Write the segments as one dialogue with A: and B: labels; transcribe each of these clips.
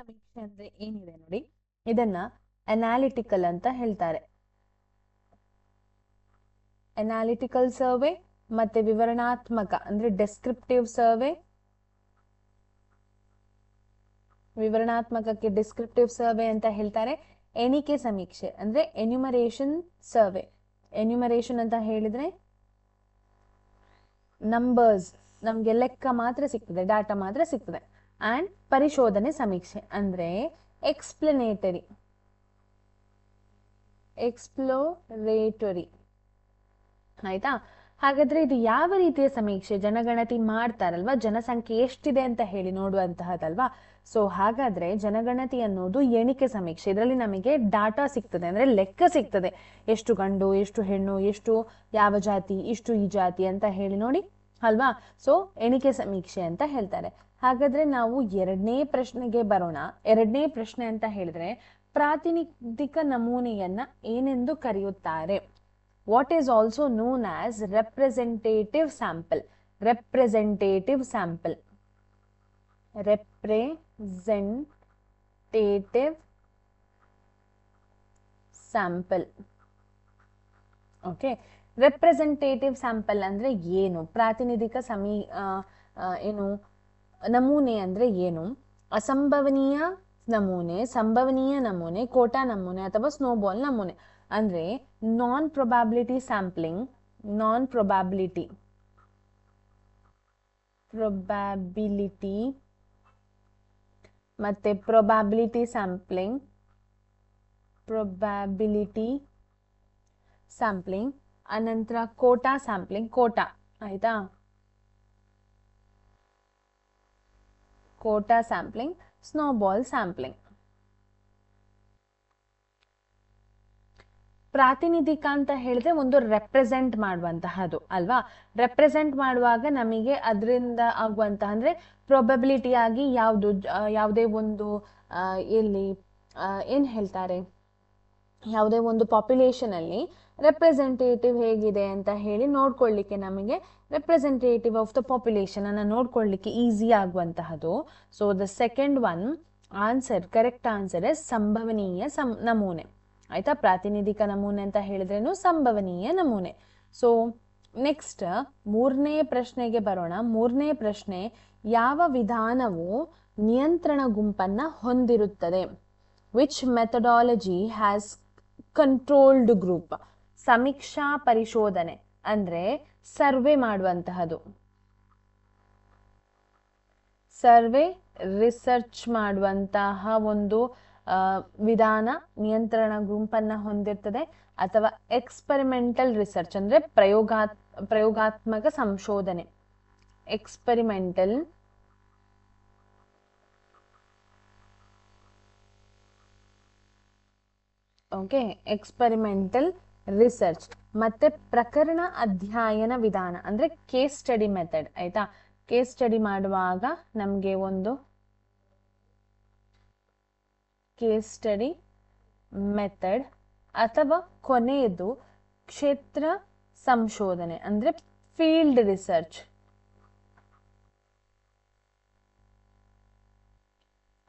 A: ಸಮೀಕ್ಷೆ ಅಂದ್ರೆ ಏನಿದೆ ನೋಡಿ? ಇದನ್ನ ಅನಾಲಿಟಿಕಲ್ ಅಂತ ಹೇಳ್ತಾರೆ. ಅನಾಲಿಟಿಕಲ್ ಸರ್ವೆ ಮತ್ತೆ ವಿವರಣಾತ್ಮಕ ಅಂದ್ರೆ ಡೆಸ್ಕ್ರಿಪ್ಟಿವ್ ಸರ್ವೆ ವಿವರಣಾತ್ಮಕಕ್ಕೆ ಡಿಸ್ಕ್ರಿಪ್ಟಿವ್ ಸರ್ವೆ ಅಂತ ಹೇಳ್ತಾರೆ. ಎಣಿಕೆ ಸಮೀಕ್ಷೆ ಅಂದ್ರೆ ಎನ್ಯುಮರೇಷನ್ ಸರ್ವೆ ಎನ್ಯುಮರೇಷನ್ ಅಂತ ಹೇಳಿದ್ರೆ ನಂಬರ್ಸ್ ನಮ್ಗೆ ಲೆಕ್ಕ ಮಾತ್ರ ಸಿಗ್ತದೆ ಡಾಟಾ ಮಾತ್ರ ಸಿಗ್ತದೆ. ಅಂಡ್ ಪರಿಶೋಧನೆ ಸಮೀಕ್ಷೆ ಅಂದರೆ ಎಕ್ಸ್ಪ್ಲನೇಟರಿ ಎಕ್ಸ್ಪ್ಲೋರೇಟರಿ ಆಯಿತಾ? ಹಾಗಾದರೆ ಇದು ಯಾವ ರೀತಿಯ ಸಮೀಕ್ಷೆ? ಜನಗಣತಿ ಮಾಡ್ತಾರಲ್ವಾ? ಜನಸಂಖ್ಯೆ ಎಷ್ಟಿದೆ ಅಂತ ಹೇಳಿ ನೋಡುವಂತಹದಲ್ವಾ? ಸೊ ಹಾಗಾದರೆ ಜನಗಣತಿ ಅನ್ನೋದು ಎಣಿಕೆ ಸಮೀಕ್ಷೆ. ಇದರಲ್ಲಿ ನಮಗೆ ಡಾಟಾ ಸಿಗ್ತದೆ, ಅಂದರೆ ಲೆಕ್ಕ ಸಿಗ್ತದೆ. ಎಷ್ಟು ಗಂಡು, ಎಷ್ಟು ಹೆಣ್ಣು, ಎಷ್ಟು ಯಾವ ಜಾತಿ, ಇಷ್ಟು ಈ ಜಾತಿ ಅಂತ ಹೇಳಿ ನೋಡಿ. ಅಲ್ವಾ? ಸೊ ಎಣಿಕೆ ಸಮೀಕ್ಷೆ ಅಂತ ಹೇಳ್ತಾರೆ. ಹಾಗಾದ್ರೆ ನಾವು ಎರಡನೇ ಪ್ರಶ್ನೆಗೆ ಬರೋಣ. ಎರಡನೇ ಪ್ರಶ್ನೆ ಅಂತ ಹೇಳಿದ್ರೆ, ಪ್ರಾತಿನಿಧಿಕ ನಮೂನೆಯನ್ನ ಏನೆಂದು ಕರೆಯುತ್ತಾರೆ? What is also known as representative sample representative sample representative sample okay representative sample ಅಂದರೆ ಏನು? ಪ್ರಾತಿನಿಧಿಕ ಸಮೀ ಏನು? ನಮೂನೆ ಅಂದರೆ ಏನು? ಅಸಂಭವನೀಯ ನಮೂನೆ, ಸಂಭವನೀಯ ನಮೂನೆ, ಕೋಟಾ ನಮೂನೆ ಅಥವಾ ಸ್ನೋಬಾಲ್ ನಮೂನೆ. ಅಂದರೆ non probability sampling non probability probability ಮತ್ತೆ ಪ್ರೊಬ್ಯಾಬಿಲಿಟಿ ಸ್ಯಾಂಪ್ಲಿಂಗ್ ಪ್ರೊಬ್ಯಾಬಿಲಿಟಿ ಸ್ಯಾಂಪ್ಲಿಂಗ್ ಅನಂತರ ಕೋಟಾ ಸ್ಯಾಂಪ್ಲಿಂಗ್, ಕೋಟಾ, ಆಯ್ತಾ? Quota sampling, snowball sampling. ಪ್ರಾತಿನಿಧಿಕ ಅಂತ ಹೇಳಿದ್ರೆ ಒಂದು ರೆಪ್ರೆಸೆಂಟ್ ಮಾಡುವಂತಹದ್ದು, ಅಲ್ವಾ? ರೆಪ್ರೆಸೆಂಟ್ ಮಾಡುವಾಗ ನಮಗೆ ಅದರಿಂದ ಆಗುವಂತಹ ಅಂದ್ರೆ ಪ್ರೊಬಬಿಲಿಟಿ ಆಗಿ ಯಾವುದು ಯಾವುದೇ ಒಂದು ಎಲ್ಲಿ ಏನ್ ಹೇಳ್ತಾರೆ? ಯಾವುದೇ ಒಂದು ಪಾಪ್ಯುಲೇಷನ್ ಅಲ್ಲಿ ರೆಪ್ರೆಸೆಂಟೇಟಿವ್ ಹೇಗಿದೆ ಅಂತ ಹೇಳಿ ನೋಡ್ಕೊಳ್ಳಿಕ್ಕೆ ನಮಗೆ ರೆಪ್ರೆಸೆಂಟೇಟಿವ್ ಆಫ್ ದ ಪಾಪ್ಯುಲೇಷನ್ ಅನ್ನ ನೋಡ್ಕೊಳ್ಳಿಕ್ಕೆ easy ಆಗುವಂತಹದ್ದು so the second one answer correct answer is ಸಂಭವನೀಯ ಸಂ, ನಮೂನೆ. ಆಯ್ತಾ? ಪ್ರಾತಿನಿಧಿಕ ನಮೂನೆ ಅಂತ ಹೇಳಿದ್ರೇನು ಸಂಭವನೀಯ ನಮೂನೆ. ಸೊ ನೆಕ್ಸ್ಟ್ ಮೂರನೇ ಪ್ರಶ್ನೆಗೆ ಬರೋಣ. ಮೂರನೇ ಪ್ರಶ್ನೆ, ಯಾವ ವಿಧಾನವು ನಿಯಂತ್ರಣ ಗುಂಪನ್ನ ಹೊಂದಿರುತ್ತದೆ? Which methodology has controlled group ಸಮೀಕ್ಷಾ ಪರಿಶೋಧನೆ, ಅಂದ್ರೆ ಸರ್ವೆ ಮಾಡುವಂತಹದು ಸರ್ವೆ ರಿಸರ್ಚ್ ಮಾಡುವಂತಹ ಒಂದು ವಿಧಾನ, ನಿಯಂತ್ರಣ ಗುಂಪನ್ನ ಹೊಂದಿರ್ತದೆ, ಅಥವಾ ಎಕ್ಸ್ಪರಿಮೆಂಟಲ್ ರಿಸರ್ಚ್ ಅಂದ್ರೆ ಪ್ರಯೋಗಾತ್, ಪ್ರಯೋಗಾತ್ಮಕ ಸಂಶೋಧನೆ. ಎಕ್ಸ್ಪರಿಮೆಂಟಲ್ ಓಕೆ ಎಕ್ಸ್ಪೆರಿಮೆಂಟಲ್ ರಿಸರ್ಚ್ ಮತ್ತೆ ಪ್ರಕರಣ ಅಧ್ಯಯನ ವಿಧಾನ, ಅಂದ್ರೆ ಕೇಸ್ ಸ್ಟಡಿ ಮೆಥಡ್ ಆಯ್ತಾ? ಕೇಸ್ ಸ್ಟಡಿ ಮಾಡುವಾಗ ನಮಗೆ ಒಂದು ಕೇಸ್ ಸ್ಟಡಿ ಮೆಥಡ್ ಅಥವಾ ಕೊನೆಯದು ಕ್ಷೇತ್ರ ಸಂಶೋಧನೆ, ಅಂದ್ರೆ ಫೀಲ್ಡ್ ರಿಸರ್ಚ್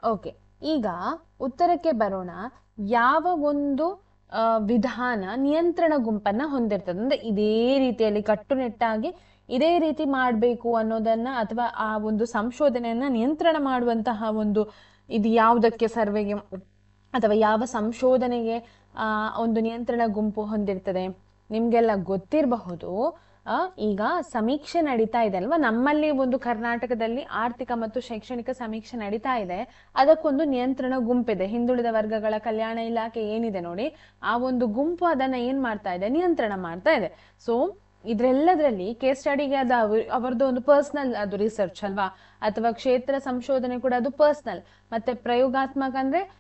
A: ಓಕೆ ಈಗ ಉತ್ತರಕ್ಕೆ ಬರೋಣ. ಯಾವ ಒಂದು ವಿಧಾನ ನಿಯಂತ್ರಣ ಗುಂಪನ್ನ ಹೊಂದಿರ್ತದೆ. ಅಂದ್ರೆ ಇದೇ ರೀತಿಯಲ್ಲಿ ಕಟ್ಟುನಿಟ್ಟಾಗಿ ಇದೇ ರೀತಿ ಮಾಡಬೇಕು ಅನ್ನೋದನ್ನ ಅಥವಾ ಆ ಒಂದು ಸಂಶೋಧನೆಯನ್ನ ನಿಯಂತ್ರಣ ಮಾಡುವಂತಹ ಒಂದು ಇದು ಯಾವುದಕ್ಕೆ ಸರ್ವೆಗೆ, ಅಥವಾ ಯಾವ ಸಂಶೋಧನೆಗೆ, ಆ, ಒಂದು ನಿಯಂತ್ರಣ ಗುಂಪು ಹೊಂದಿರ್ತದೆ. ನಿಮ್ಗೆಲ್ಲ ಗೊತ್ತಿರಬಹುದು. ಈಗ ಸಮೀಕ್ಷೆ ನಡೀತಾ ಇದೆ ಅಲ್ವಾ? ನಮ್ಮಲ್ಲಿ ಒಂದು ಕರ್ನಾಟಕದಲ್ಲಿ ಆರ್ಥಿಕ ಮತ್ತು ಶೈಕ್ಷಣಿಕ ಸಮೀಕ್ಷೆ ನಡೀತಾ ಇದೆ. ಅದಕ್ಕೊಂದು ನಿಯಂತ್ರಣ ಗುಂಪಿದೆ. ಹಿಂದುಳಿದ ವರ್ಗಗಳ ಕಲ್ಯಾಣ ಇಲಾಖೆ ಏನಿದೆ ನೋಡಿ, ಆ ಒಂದು ಗುಂಪು ಅದನ್ನ ಏನ್ ಮಾಡ್ತಾ ಇದೆ? ನಿಯಂತ್ರಣ ಮಾಡ್ತಾ ಇದೆ. ಸೊ ಇದ್ರೆಲ್ಲದ್ರಲ್ಲಿ ಕೇಸ್ ಸ್ಟಡಿಗೆ ಅದು ಅವ್ರ- ಅವರದ್ದು ಒಂದು ಪರ್ಸನಲ್ ಅದು ರಿಸರ್ಚ್ ಅಲ್ವಾ? ಅಥವಾ ಕ್ಷೇತ್ರ ಸಂಶೋಧನೆ ಕೂಡ ಅದು ಪರ್ಸನಲ್ ಮತ್ತೆ ಪ್ರಯೋಗಾತ್ಮಕ ಅಂದ್ರೆ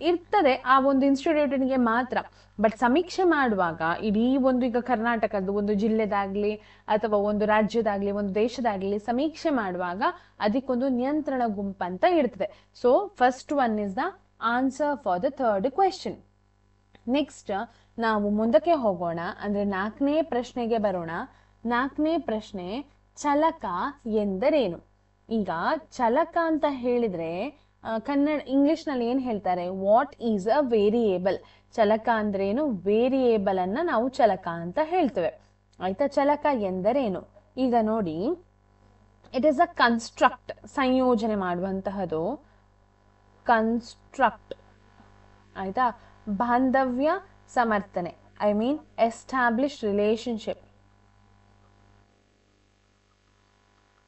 A: ಇರ್ತದೆ ಆ ಒಂದು ಇನ್ಸ್ಟಿಟ್ಯೂಟಿಗೆ ಮಾತ್ರ. ಬಟ್ ಸಮೀಕ್ಷೆ ಮಾಡುವಾಗ ಇಡೀ ಒಂದು ಈಗ ಕರ್ನಾಟಕದ್ದು ಒಂದು ಜಿಲ್ಲೆದಾಗ್ಲಿ ಅಥವಾ ಒಂದು ರಾಜ್ಯದಾಗ್ಲಿ, ಒಂದು ದೇಶದಾಗ್ಲಿ ಸಮೀಕ್ಷೆ ಮಾಡುವಾಗ ಅದಕ್ಕೊಂದು ನಿಯಂತ್ರಣ ಗುಂಪು ಅಂತ ಇರ್ತದೆ. So first one is the answer for the third question next ನಾವು ಮುಂದಕ್ಕೆ ಹೋಗೋಣ. ಅಂದ್ರೆ ನಾಲ್ಕನೇ ಪ್ರಶ್ನೆಗೆ ಬರೋಣ. ನಾಲ್ಕನೇ ಪ್ರಶ್ನೆ, ಚಲಕ ಎಂದರೇನು? ಈಗ ಚಲಕ ಅಂತ ಹೇಳಿದ್ರೆ ಕನ್ನಡ, ಇಂಗ್ಲಿಷ್ನಲ್ಲಿ ಏನು ಹೇಳ್ತಾರೆ? ವಾಟ್ ಈಸ್ ಅ ವೇರಿಯೇಬಲ್ ಚಲಕ ಅಂದ್ರೇನು? ವೇರಿಯೇಬಲ್ ಅನ್ನ ನಾವು ಚಲಕ ಅಂತ ಹೇಳ್ತೇವೆ. ಆಯ್ತಾ? ಚಲಕ ಎಂದರೇನು? ಈಗ ನೋಡಿ. ಇಟ್ ಈಸ್ ಅ ಕನ್ಸ್ಟ್ರಕ್ಟ್ ಸಂಯೋಜನೆ ಮಾಡುವಂತಹದು ಕನ್ಸ್ಟ್ರಕ್ಟ್ ಆಯ್ತಾ? ಬಾಂಧವ್ಯ, ಸಮರ್ಥನೆ. I mean establish relationship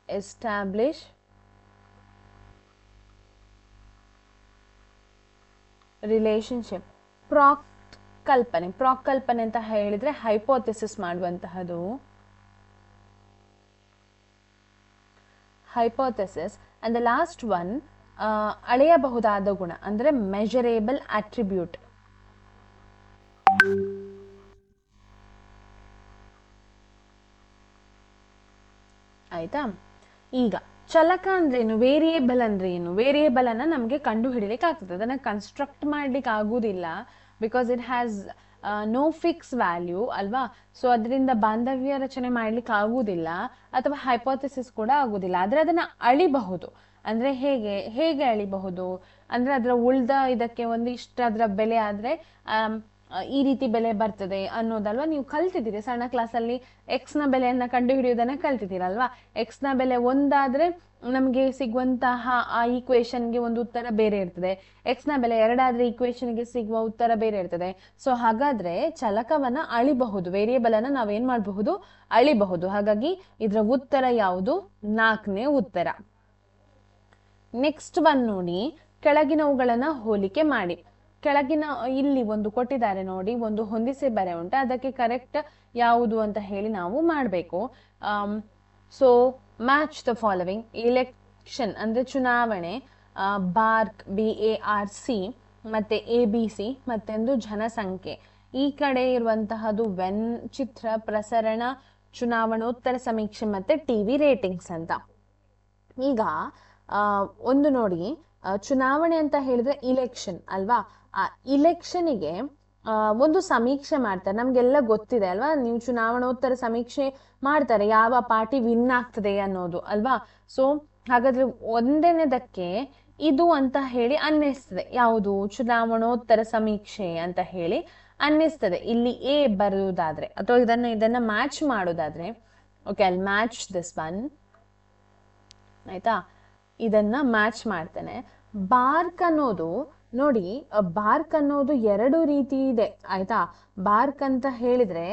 A: establish relationship ಪ್ರಾಕ್ ಕಲ್ಪನೆ. ಪ್ರಾಕ್ ಕಲ್ಪನೆ ಅಂತ ಹೇಳಿದ್ರೆ hypothesis ಮಾಡುವಂತಹದು hypothesis and the last one ಅಳೆಯಬಹುದಾದ ಗುಣ, ಅಂದ್ರೆ ಮೆಜರೇಬಲ್ ಅಟ್ರಿಬ್ಯೂಟ್ ಆಯ್ತಾ? ಈಗ ಚಲಕ ಅಂದ್ರೇನು ವೇರಿಯೇಬಲ್ ಅಂದ್ರೆ ಏನು ವೇರಿಯೇಬಲ್ ಅನ್ನ ನಮಗೆ ಕಂಡು ಹಿಡಿಲಿಕ್ಕೆ ಆಗ್ತದೆ ಅದನ್ನ ಕನ್ಸ್ಟ್ರಕ್ಟ್ ಮಾಡ್ಲಿಕ್ಕೆ ಆಗುದಿಲ್ಲ because it has no fix value ಅಲ್ವಾ? ಸೊ ಅದರಿಂದ ಬಾಂಧವ್ಯ ರಚನೆ ಮಾಡ್ಲಿಕ್ಕೆ ಆಗುವುದಿಲ್ಲ ಅಥವಾ ಹೈಪೋಥೆಸಿಸ್ ಕೂಡ ಆಗುದಿಲ್ಲ. ಆದ್ರೆ ಅದನ್ನ ಅಳಿಬಹುದು. ಅಂದ್ರೆ ಹೇಗೆ ಹೇಗೆ ಅಳಿಬಹುದು? ಅಂದ್ರೆ ಅದರ ಉಳ್ದ ಇದಕ್ಕೆ ಒಂದು ಇಷ್ಟ ಅದರ ಬೆಲೆ ಆದ್ರೆ ಆ, ಈ ರೀತಿ ಬೆಲೆ ಬರ್ತದೆ ಅನ್ನೋದಲ್ವಾ ನೀವು ಕಲ್ತಿದ್ದೀರಿ? ಸಣ್ಣ ಕ್ಲಾಸಲ್ಲಿ ಎಕ್ಸ್ನ ಬೆಲೆಯನ್ನ ಕಂಡು ಹಿಡಿಯೋದನ್ನ ಕಲ್ತಿದ್ದೀರಲ್ವಾ? ಎಕ್ಸ್ನ ಬೆಲೆ ಒಂದಾದ್ರೆ ನಮಗೆ ಸಿಗುವಂತಹ ಆ ಈಕ್ವೇಶನ್ಗೆ ಒಂದು ಉತ್ತರ ಬೇರೆ ಇರ್ತದೆ. ಎಕ್ಸ್ನ ಬೆಲೆ ಎರಡಾದ್ರೆ ಈಕ್ವೇಶನ್ಗೆ ಸಿಗುವ ಉತ್ತರ ಬೇರೆ ಇರ್ತದೆ. ಸೊ ಹಾಗಾದ್ರೆ ಚಲಕವನ್ನ ಅಳಿಬಹುದು ವೇರಿಯೇಬಲನ್ನು ನಾವೇನ್ ಮಾಡಬಹುದು? ಅಳಿಬಹುದು. ಹಾಗಾಗಿ ಇದರ ಉತ್ತರ ಯಾವುದು? ನಾಲ್ಕನೇ ಉತ್ತರ. ನೆಕ್ಸ್ಟ್ ಒನ್ ನೋಡಿ, ಕೆಳಗಿನವುಗಳನ್ನು ಹೋಲಿಕೆ ಮಾಡಿ. ಕೆಳಗಿನ, ಇಲ್ಲಿ ಒಂದು ಕೊಟ್ಟಿದ್ದಾರೆ ನೋಡಿ, ಒಂದು ಹೊಂದಿಸಿ ಬರೆ ಉಂಟು. ಅದಕ್ಕೆ ಕರೆಕ್ಟ್ ಯಾವುದು ಅಂತ ಹೇಳಿ ನಾವು ಮಾಡಬೇಕು. So match the following election ಅಂದ್ರೆ ಚುನಾವಣೆ BARC B A R C ಮತ್ತೆ ಎ ಬಿ ಸಿ ಮತ್ತೊಂದು ಜನಸಂಖ್ಯೆ. ಈ ಕಡೆ ಇರುವಂತಹದ್ದು ವೆನ್ ಚಿತ್ರ, ಪ್ರಸರಣ, ಚುನಾವಣೋತ್ತರ ಸಮೀಕ್ಷೆ ಮತ್ತೆ ಟಿವಿ ರೇಟಿಂಗ್ಸ್ ಅಂತ. ಈಗ ಒಂದು ನೋಡಿ ಚುನಾವಣೆ ಅಂತ ಹೇಳಿದ್ರೆ ಇಲೆಕ್ಷನ್ ಅಲ್ವಾ? ಇಲೆಕ್ಷನಿಗೆ ಒಂದು ಸಮೀಕ್ಷೆ ಮಾಡ್ತಾರೆ. ನಮ್ಗೆಲ್ಲ ಗೊತ್ತಿದೆ ಅಲ್ವಾ? ನೀವು ಚುನಾವಣೋತ್ತರ ಸಮೀಕ್ಷೆ ಮಾಡ್ತಾರೆ. ಯಾವ ಪಾರ್ಟಿ ವಿನ್ ಆಗ್ತದೆ ಅನ್ನೋದು, ಅಲ್ವಾ? ಸೊ ಹಾಗಾದ್ರೆ ಒಂದನೇದಕ್ಕೆ ಇದು ಅಂತ ಹೇಳಿ ಅನ್ನಿಸ್ತದೆ. ಯಾವುದು? ಚುನಾವಣೋತ್ತರ ಸಮೀಕ್ಷೆ ಅಂತ ಹೇಳಿ ಅನ್ನಿಸ್ತದೆ. ಇಲ್ಲಿ ಎ ಬರುವುದಾದ್ರೆ ಅಥವಾ ಇದನ್ನ ಇದನ್ನ ಮ್ಯಾಚ್ ಮಾಡೋದಾದ್ರೆ ಓಕೆ ಅಲ್ಲಿ ಮ್ಯಾಚ್ ದಿಸ್ ಒನ್ ಆಯ್ತಾ? ಇದನ್ನ ಮ್ಯಾಚ್ ಮಾಡ್ತೇನೆ. ಬಾರ್ಕ್ ಅನ್ನೋದು ನೋಡಿ ಬಾರ್ಕ್ ಅನ್ನೋದು ಎರಡು ರೀತಿ ಇದೆ, ಆಯ್ತಾ? ಬಾರ್ಕ್ ಅಂತ ಹೇಳಿದ್ರೆ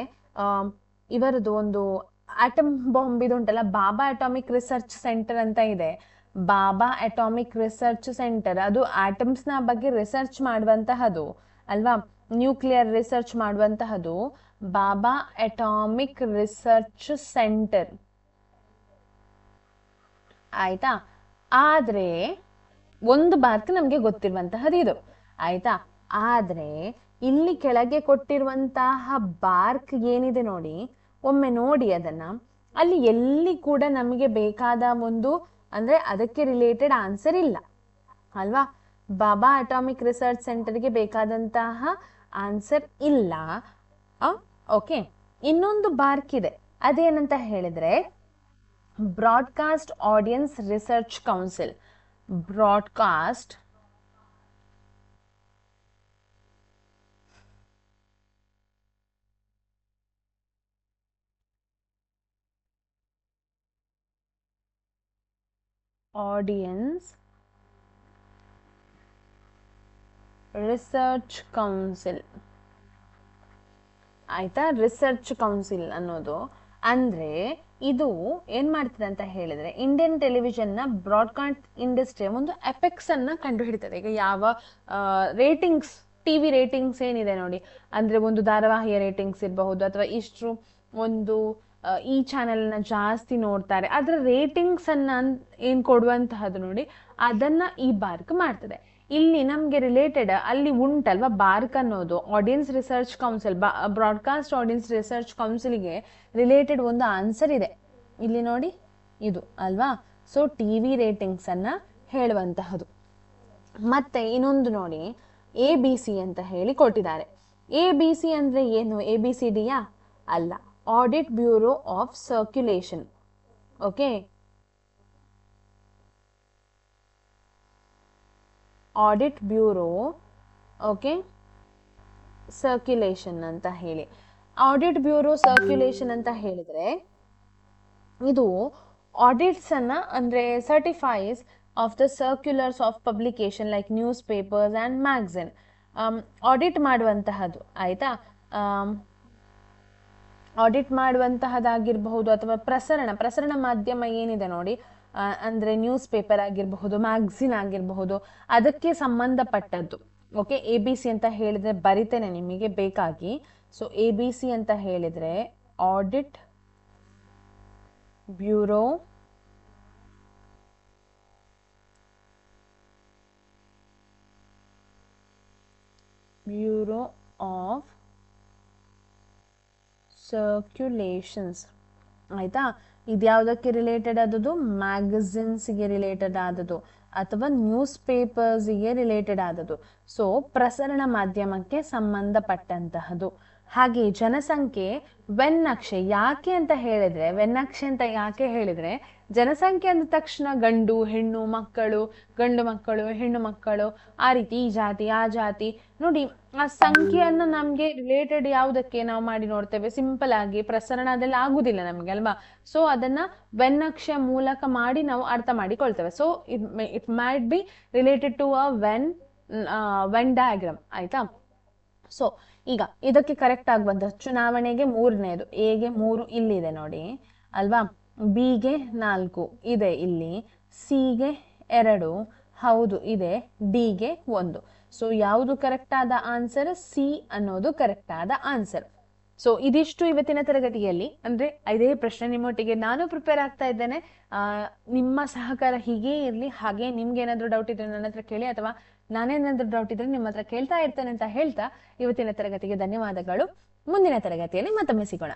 A: ಇವರದು ಒಂದು ಆಟಮ್ ಬಾಂಬ್ ಇದು ಉಂಟಲ್ಲ, ಬಾಬಾ ಅಟಾಮಿಕ್ ರಿಸರ್ಚ್ ಸೆಂಟರ್ ಅಂತ ಇದೆ. ಬಾಬಾ ಅಟಾಮಿಕ್ ರಿಸರ್ಚ್ ಸೆಂಟರ್ ಅದು ಆಟಮ್ಸ್ನ ಬಗ್ಗೆ ರಿಸರ್ಚ್ ಮಾಡುವಂತಹದು, ಅಲ್ವಾ? ನ್ಯೂಕ್ಲಿಯರ್ ರಿಸರ್ಚ್ ಮಾಡುವಂತಹದು, ಬಾಬಾ ಅಟಾಮಿಕ್ ರಿಸರ್ಚ್ ಸೆಂಟರ್ ಆಯ್ತಾ? ಆದ್ರೆ ಒಂದು ಬಾರ್ಕ್ ನಮ್ಗೆ ಗೊತ್ತಿರುವಂತಹದ್ದು ಇದು. ಆಯ್ತಾ? ಆದ್ರೆ ಇಲ್ಲಿ ಕೆಳಗೆ ಕೊಟ್ಟಿರುವಂತಹ ಬಾರ್ಕ್ ಏನಿದೆ ನೋಡಿ. ಒಮ್ಮೆ ನೋಡಿ ಅದನ್ನ. ಅಲ್ಲಿ ಎಲ್ಲಿ ಕೂಡ ನಮಗೆ ಬೇಕಾದ ಒಂದು, ಅಂದ್ರೆ ಅದಕ್ಕೆ ರಿಲೇಟೆಡ್ ಆನ್ಸರ್ ಇಲ್ಲ. ಅಲ್ವಾ? ಬಾಬಾ ಅಟಾಮಿಕ್ ರಿಸರ್ಚ್ ಸೆಂಟರ್ಗೆ ಬೇಕಾದಂತಹ ಆನ್ಸರ್ ಇಲ್ಲ. ಓಕೆ ಇನ್ನೊಂದು ಬಾರ್ಕ್ ಇದೆ. ಅದೇನಂತ ಹೇಳಿದ್ರೆ broadcast audience research council broadcast audience research council ಆಯ್ತಾ? ರಿಸರ್ಚ್ ಕೌನ್ಸಿಲ್ ಅನ್ನೋದು. ಅಂದ್ರೆ ಇದು ಏನ್ ಮಾಡ್ತದೆ ಅಂತ ಹೇಳಿದ್ರೆ ಇಂಡಿಯನ್ ಟೆಲಿವಿಷನ್ನ ಬ್ರಾಡ್ಕಾಸ್ಟ್ ಇಂಡಸ್ಟ್ರಿಯ ಒಂದು ಎಫೆಕ್ಟ್ಸ್ ಅನ್ನ ಕಂಡು ಹಿಡಿತದೆ ಈಗ ಯಾವ ರೇಟಿಂಗ್ಸ್ ಟಿವಿ ರೇಟಿಂಗ್ಸ್ ಏನಿದೆ ನೋಡಿ. ಅಂದ್ರೆ ಒಂದು ಧಾರಾವಾಹಿಯ ರೇಟಿಂಗ್ಸ್ ಇರಬಹುದು ಅಥವಾ ಇಷ್ಟು ಒಂದು ಈ ಚಾನೆಲ್ನ ಜಾಸ್ತಿ ನೋಡ್ತಾರೆ. ಅದರ ರೇಟಿಂಗ್ಸ್ ಅನ್ನ ಅನ್- ಏನ್ ಕೊಡುವಂತಹದ್ದು ನೋಡಿ, ಅದನ್ನ ಈ ಬಾರ್ಕ್ ಮಾಡ್ತದೆ. ಇಲ್ಲಿ ನಮಗೆ ರಿಲೇಟೆಡ್ ಅಲ್ಲಿ ಉಂಟಲ್ವಾ? ಬಾರ್ಕ್ ಅನ್ನೋದು. Audience research council broadcast audience research ಕೌನ್ಸಿಲ್ಗೆ related ಒಂದು ಆನ್ಸರ್ ಇದೆ. ಇಲ್ಲಿ ನೋಡಿ, ಇದು, ಅಲ್ವಾ? ಸೊ ಟಿವಿ ರೇಟಿಂಗ್ಸ್ ರೇಟಿಂಗ್ಸನ್ನು ಹೇಳುವಂತಹದ್ದು ಮತ್ತೆ ಇನ್ನೊಂದು ನೋಡಿ ಎ ಬಿ ಸಿ ಅಂತ ಹೇಳಿ ಕೊಟ್ಟಿದ್ದಾರೆ. ಎ ಬಿ ಸಿ ಅಂದ್ರೆ ಏನು? ಎ ಬಿ ಸಿ ಡಿಯಾ ಅಲ್ಲ audit bureau of circulation okay audit bureau okay circulation ಅಂತ ಹೇಳಿ. ಆಡಿಟ್ ಬ್ಯೂರೋ ಸರ್ಕ್ಯುಲೇಷನ್ ಅಂತ ಹೇಳಿದ್ರೆ, ಇದು ಆಡಿಟ್ಸ್ ಅನ್ನ ಅಂದ್ರೆ certifies of the circulars of publication like news papers and magazine audit ಮಾಡುವಂತಹದ್ದು, ಆಯ್ತಾ? ಆಡಿಟ್ ಮಾಡುವಂತಹದ್ದಾಗಿರಬಹುದು ಅಥವಾ ಪ್ರಸರಣ ಪ್ರಸರಣ ಮಾಧ್ಯಮ ಏನಿದೆ ನೋಡಿ ಅಂದ್ರೆ ನ್ಯೂಸ್ ಪೇಪರ್ ಆಗಿರಬಹುದು ಮ್ಯಾಗ್ಝಿನ್ ಆಗಿರಬಹುದು, ಅದಕ್ಕೆ ಸಂಬಂಧಪಟ್ಟದ್ದು. ಓಕೆ ಎ ಬಿ ಸಿ ಅಂತ ಹೇಳಿದ್ರೆ ಬರಿತೇನೆ ನಿಮಗೆ ಬೇಕಾಗಿ. ಸೊ ಎ ಬಿ ಸಿ ಅಂತ ಹೇಳಿದ್ರೆ audit bureau bureau of circulations ಆಯ್ತಾ? ಇದ್ಯಾವುದಕ್ಕೆ ರಿಲೇಟೆಡ್ ಆದದ್ದು? ಮ್ಯಾಗಝಿನ್ಸ್ಗೆ ರಿಲೇಟೆಡ್ ಆದದ್ದು. ಅಥವಾ ನ್ಯೂಸ್ ಪೇಪರ್ಸ್ಗೆ ರಿಲೇಟೆಡ್ ಆದದ್ದು. ಸೊ ಪ್ರಸರಣ ಮಾಧ್ಯಮಕ್ಕೆ ಸಂಬಂಧಪಟ್ಟಂತಹದು ಹಾಗೆ ಜನಸಂಖ್ಯೆ, ವೆನ್ನಕ್ಷೆ ಯಾಕೆ ಅಂತ ಹೇಳಿದ್ರೆ, ವೆನ್ನಕ್ಷೆ ಅಂತ ಯಾಕೆ ಹೇಳಿದ್ರೆ ಜನಸಂಖ್ಯೆ ಅಂದ ತಕ್ಷಣ ಗಂಡು, ಹೆಣ್ಣು, ಮಕ್ಕಳು, ಗಂಡು ಮಕ್ಕಳು, ಹೆಣ್ಣು ಮಕ್ಕಳು, ಆ ರೀತಿ, ಈ ಜಾತಿ, ಆ ಜಾತಿ. ನೋಡಿ, ಆ ಸಂಖ್ಯೆಯನ್ನ ನಮ್ಗೆ ರಿಲೇಟೆಡ್ ಯಾವುದಕ್ಕೆ ನಾವು ಮಾಡಿ ನೋಡ್ತೇವೆ? ಸಿಂಪಲ್ ಆಗಿ ಪ್ರಸರಣ ಅದೆಲ್ಲ ಆಗುದಿಲ್ಲ ನಮ್ಗೆ, ಅಲ್ವಾ? ಸೊ ಅದನ್ನ ವೆನ್ನಕ್ಷ ಮೂಲಕ ಮಾಡಿ ನಾವು ಅರ್ಥ ಮಾಡಿಕೊಳ್ತೇವೆ. So it it must be related to a Venn Venn diagram ಆಯ್ತಾ? ಸೊ ಈಗ ಇದಕ್ಕೆ ಕರೆಕ್ಟ್ ಆಗುವಂತ ಚುನಾವಣೆಗೆ ಮೂರನೇದು. ಎಗೆ ಮೂರು ಇಲ್ಲಿದೆ ನೋಡಿ, ಅಲ್ವಾ? ಬಿಗೆ ನಾಲ್ಕು, ಇದೆ ಇಲ್ಲಿ. ಸಿಗೆ ಎರಡು, ಹೌದು, ಇದೆ. ಡಿಗೆ ಒಂದು. ಸೊ ಯಾವುದು ಕರೆಕ್ಟ್ ಆದ ಆನ್ಸರ್ ಸಿ ಅನ್ನೋದು ಕರೆಕ್ಟ್ ಆದ ಆನ್ಸರ್ ಸೊ ಇದಿಷ್ಟು ಇವತ್ತಿನ ತರಗತಿಯಲ್ಲಿ. ಅಂದ್ರೆ, ಇದೇ ಪ್ರಶ್ನೆ ನಿಮ್ಮೊಟ್ಟಿಗೆ ನಾನು ಪ್ರಿಪೇರ್ ಆಗ್ತಾ ಇದ್ದೇನೆ. ನಿಮ್ಮ ಸಹಕಾರ ಹೀಗೆ ಇರಲಿ. ಹಾಗೆ ನಿಮ್ಗೆ ಏನಾದರೂ ಡೌಟ್ ಇದ್ರೆ ನನ್ನ ಹತ್ರ ಕೇಳಿ, ಅಥವಾ ನಾನೇನಾದ್ರೂ ಡೌಟ್ ಇದ್ರೆ ನಿಮ್ಮ ಹತ್ರ ಕೇಳ್ತಾ ಇರ್ತೇನೆ ಅಂತ ಹೇಳ್ತಾ ಇವತ್ತಿನ ತರಗತಿಗೆ ಧನ್ಯವಾದಗಳು. ಮುಂದಿನ ತರಗತಿಯಲ್ಲಿ ಮತ್ತೊಮ್ಮೆ ಸಿಗೋಣ.